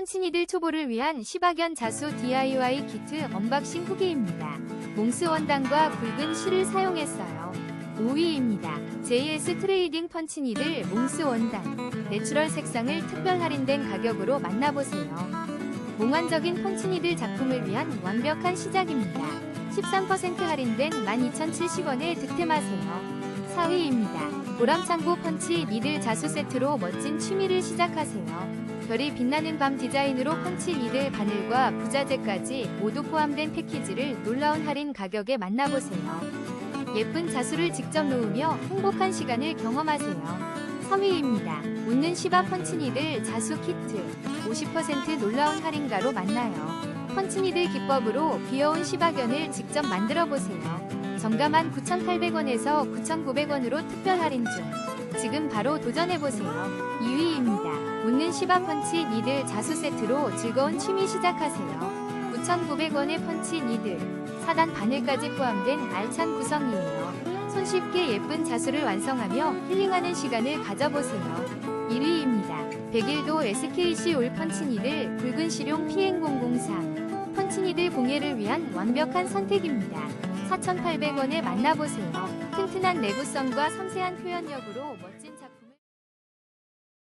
펀치니들 초보를 위한 시바견 자수 DIY 키트 언박싱 후기입니다. 몽스 원단과 굵은 실을 사용했어요. 5위입니다. JS 트레이딩 펀치니들 몽스 원단. 내추럴 색상을 특별 할인된 가격으로 만나보세요. 몽환적인 펀치니들 작품을 위한 완벽한 시작입니다. 13% 할인된 12,070원에 득템하세요. 4위입니다. 보람창고 펀치 니들 자수 세트로 멋진 취미를 시작하세요. 별이 빛나는 밤 디자인으로 펀치 니들 바늘과 부자재까지 모두 포함된 패키지를 놀라운 할인 가격에 만나보세요. 예쁜 자수를 직접 놓으며 행복한 시간을 경험하세요. 3위입니다. 웃는 시바 펀치니들 자수 키트 50% 놀라운 할인가로 만나요. 펀치니들 기법으로 귀여운 시바견을 직접 만들어 보세요. 정가만 9,800원에서 9,900원으로 특별 할인 중. 지금 바로 도전해 보세요. 2위입니다. 웃는 시바 펀치 니들 자수 세트로 즐거운 취미 시작하세요. 9,900원의 펀치 니들 4단 바늘까지 포함된 알찬 구성이에요. 손쉽게 예쁜 자수를 완성하며 힐링하는 시간을 가져보세요. 1위입니다. 101도 SKC 올 펀치 니들 붉은 실용 PN003 펀치니들 공예를 위한 완벽한 선택입니다. 4,800원에 만나보세요. 튼튼한 내구성과 섬세한 표현력으로 멋진 작품